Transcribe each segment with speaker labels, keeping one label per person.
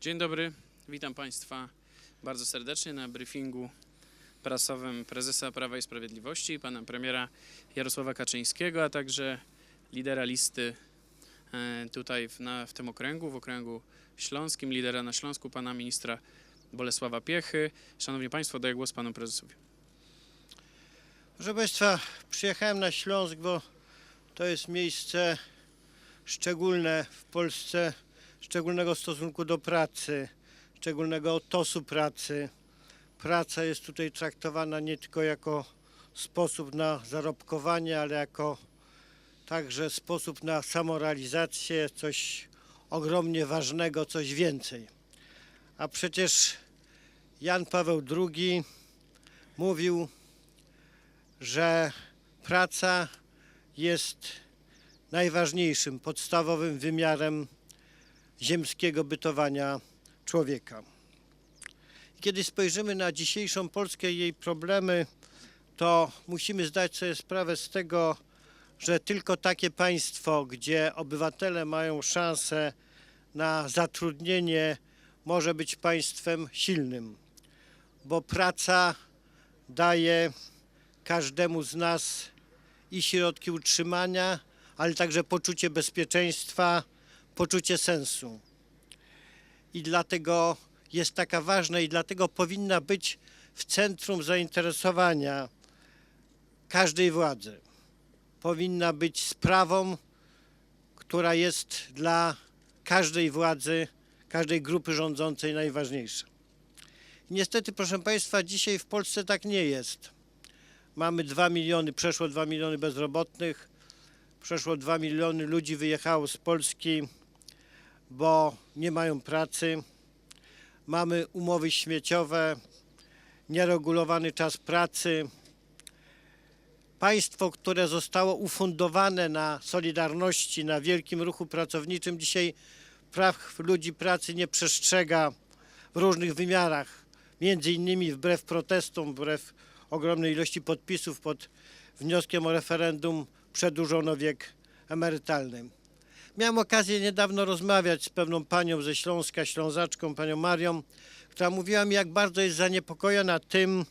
Speaker 1: Dzień dobry, witam Państwa bardzo serdecznie na briefingu prasowym prezesa Prawa i Sprawiedliwości, pana premiera Jarosława Kaczyńskiego, a także lidera listy e, tutaj w, na, w tym okręgu, w okręgu śląskim, lidera na Śląsku, pana ministra Bolesława Piechy. Szanowni Państwo, daję głos panu prezesowi.
Speaker 2: Proszę Państwa, przyjechałem na Śląsk, bo to jest miejsce szczególne w Polsce, szczególnego stosunku do pracy, szczególnego otosu pracy. Praca jest tutaj traktowana nie tylko jako sposób na zarobkowanie, ale jako także sposób na samorealizację, coś ogromnie ważnego, coś więcej. A przecież Jan Paweł II mówił, że praca jest najważniejszym, podstawowym wymiarem ziemskiego bytowania człowieka. Kiedy spojrzymy na dzisiejszą Polskę i jej problemy, to musimy zdać sobie sprawę z tego, że tylko takie państwo, gdzie obywatele mają szansę na zatrudnienie, może być państwem silnym, bo praca daje każdemu z nas i środki utrzymania, ale także poczucie bezpieczeństwa, poczucie sensu. I dlatego jest taka ważna i dlatego powinna być w centrum zainteresowania każdej władzy. Powinna być sprawą, która jest dla każdej władzy, każdej grupy rządzącej najważniejsza. Niestety, proszę Państwa, dzisiaj w Polsce tak nie jest. Mamy 2 miliony, przeszło 2 miliony bezrobotnych, przeszło 2 miliony ludzi wyjechało z Polski, bo nie mają pracy. Mamy umowy śmieciowe, nieregulowany czas pracy. Państwo, które zostało ufundowane na Solidarności, na wielkim ruchu pracowniczym, dzisiaj praw ludzi pracy nie przestrzega w różnych wymiarach. Między innymi wbrew protestom, wbrew ogromnej ilości podpisów pod wnioskiem o referendum przedłużono wiek emerytalny. Miałem okazję niedawno rozmawiać z pewną panią ze Śląska, Ślązaczką, panią Marią, która mówiła mi, jak bardzo jest zaniepokojona tym,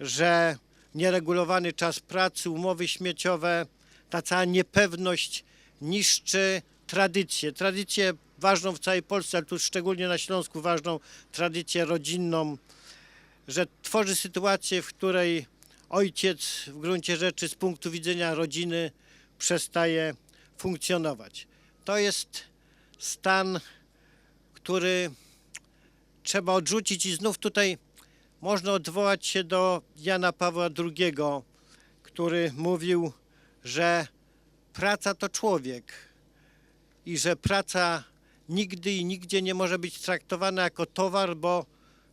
Speaker 2: że nieregulowany czas pracy, umowy śmieciowe, ta cała niepewność niszczy tradycję. Tradycję ważną w całej Polsce, ale tu szczególnie na Śląsku ważną tradycję rodzinną, że tworzy sytuację, w której ojciec w gruncie rzeczy z punktu widzenia rodziny przestaje funkcjonować. To jest stan, który trzeba odrzucić i znów tutaj można odwołać się do Jana Pawła II, który mówił, że praca to człowiek i że praca nigdy i nigdzie nie może być traktowana jako towar, bo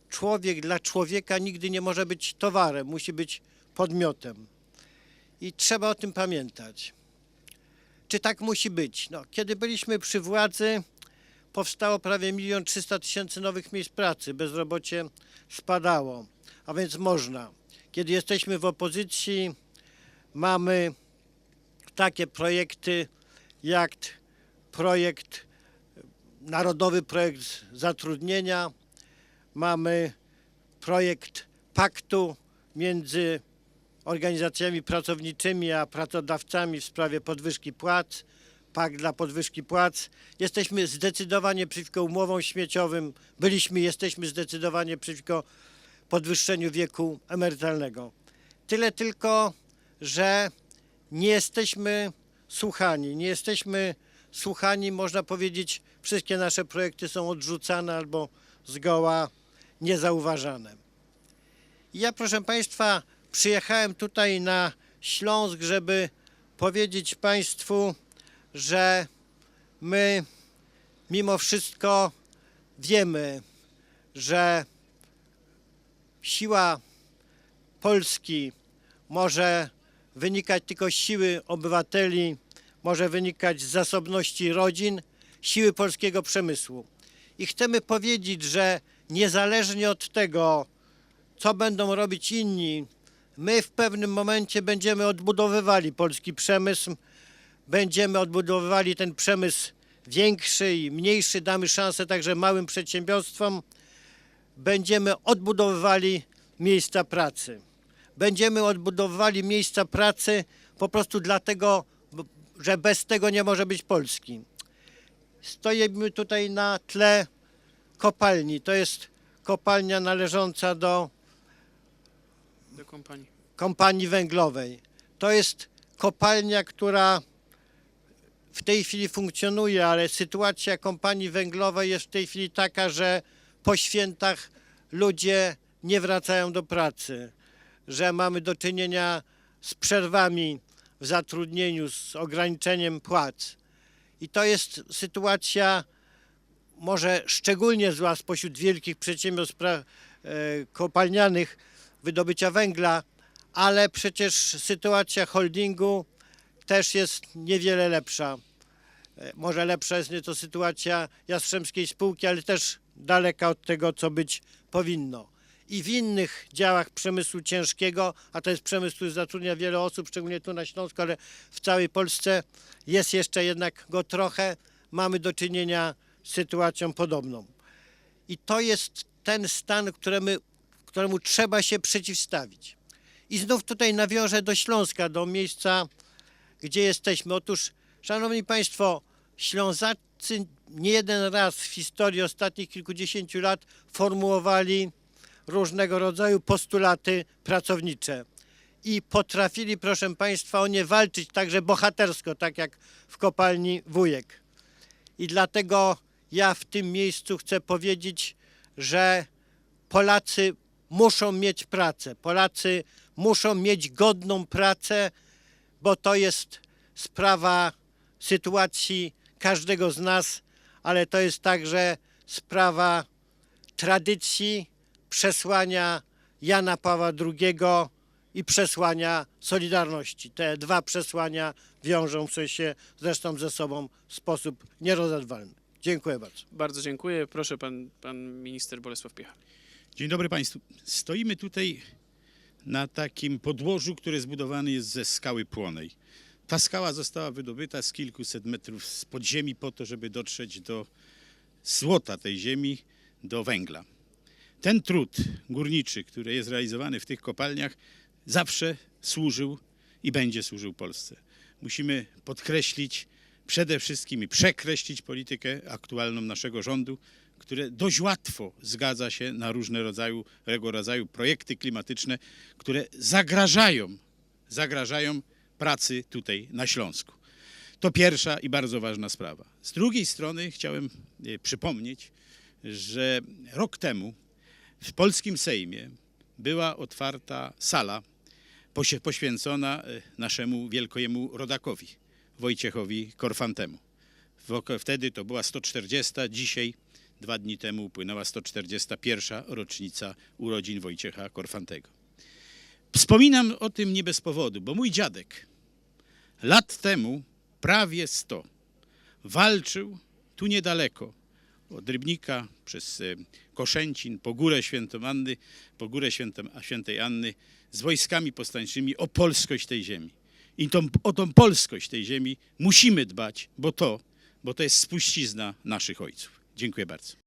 Speaker 2: człowiek dla człowieka nigdy nie może być towarem, musi być podmiotem. I trzeba o tym pamiętać. Czy tak musi być? No, kiedy byliśmy przy władzy, powstało prawie 1 300 tysięcy nowych miejsc pracy, bezrobocie spadało, a więc można. Kiedy jesteśmy w opozycji, mamy takie projekty jak projekt, narodowy projekt zatrudnienia, mamy projekt paktu między organizacjami pracowniczymi a pracodawcami w sprawie podwyżki płac, pakt dla podwyżki płac. Jesteśmy zdecydowanie przeciwko umowom śmieciowym, byliśmy jesteśmy zdecydowanie przeciwko podwyższeniu wieku emerytalnego. Tyle tylko, że nie jesteśmy słuchani, nie jesteśmy słuchani, można powiedzieć, wszystkie nasze projekty są odrzucane albo zgoła niezauważane. Ja, proszę Państwa, przyjechałem tutaj na Śląsk, żeby powiedzieć Państwu, że my mimo wszystko wiemy, że siła Polski może wynikać tylko z siły obywateli, może wynikać z zasobności rodzin, siły polskiego przemysłu. I chcemy powiedzieć, że niezależnie od tego, co będą robić inni, my w pewnym momencie będziemy odbudowywali polski przemysł, będziemy odbudowywali ten przemysł większy i mniejszy, damy szansę także małym przedsiębiorstwom, będziemy odbudowywali miejsca pracy. Będziemy odbudowywali miejsca pracy po prostu dlatego, że bez tego nie może być Polski. Stoimy tutaj na tle kopalni. To jest kopalnia należąca do
Speaker 1: Do kompanii.
Speaker 2: kompanii węglowej. To jest kopalnia, która w tej chwili funkcjonuje, ale sytuacja kompanii węglowej jest w tej chwili taka, że po świętach ludzie nie wracają do pracy, że mamy do czynienia z przerwami w zatrudnieniu, z ograniczeniem płac. I to jest sytuacja może szczególnie zła spośród wielkich przedsiębiorstw e, kopalnianych wydobycia węgla, ale przecież sytuacja holdingu też jest niewiele lepsza. E, Może lepsza jest nieco sytuacja Jastrzębskiej Spółki, ale też daleka od tego, co być powinno. I w innych działach przemysłu ciężkiego, a to jest przemysł, który zatrudnia wiele osób, szczególnie tu na Śląsku, ale w całej Polsce jest jeszcze jednak go trochę, mamy do czynienia z sytuacją podobną. I to jest ten stan, któremu, któremu trzeba się przeciwstawić. I znów tutaj nawiążę do Śląska, do miejsca, gdzie jesteśmy. Otóż, Szanowni Państwo, Ślązacy nie jeden raz w historii ostatnich kilkudziesięciu lat formułowali różnego rodzaju postulaty pracownicze. I potrafili, proszę Państwa, o nie walczyć także bohatersko, tak jak w kopalni Wujek. I dlatego ja w tym miejscu chcę powiedzieć, że Polacy muszą mieć pracę. Polacy muszą mieć godną pracę, bo to jest sprawa sytuacji każdego z nas, ale to jest także sprawa tradycji, przesłania Jana Pawła II i przesłania Solidarności. Te dwa przesłania wiążą się zresztą ze sobą w sposób nierozerwalny. Dziękuję bardzo.
Speaker 1: Bardzo dziękuję. Proszę pan, pan minister Bolesław Piecha.
Speaker 3: Dzień dobry Państwu. Stoimy tutaj na takim podłożu, które zbudowane jest ze skały płonej. Ta skała została wydobyta z kilkuset metrów z podziemi po to, żeby dotrzeć do złota tej ziemi, do węgla. Ten trud górniczy, który jest realizowany w tych kopalniach, zawsze służył i będzie służył Polsce. Musimy podkreślić przede wszystkim i przekreślić politykę aktualną naszego rządu, które dość łatwo zgadza się na różne rodzaju, rodzaju projekty klimatyczne, które zagrażają, zagrażają pracy tutaj na Śląsku. To pierwsza i bardzo ważna sprawa. Z drugiej strony chciałem e, przypomnieć, że rok temu w polskim Sejmie była otwarta sala poświęcona e, naszemu wielkiemu rodakowi, Wojciechowi Korfantemu. Wtedy to była 140, dzisiaj, dwa dni temu, upłynęła 141. rocznica urodzin Wojciecha Korfantego. Wspominam o tym nie bez powodu, bo mój dziadek lat temu, prawie 100, walczył tu niedaleko od Rybnika przez e, Koszęcin po górę Anny, po górę Świętej Anny z wojskami powstańczymi o polskość tej ziemi. I tą, o tą polskość tej ziemi musimy dbać, bo to, bo to jest spuścizna naszych ojców. Dziękuję bardzo.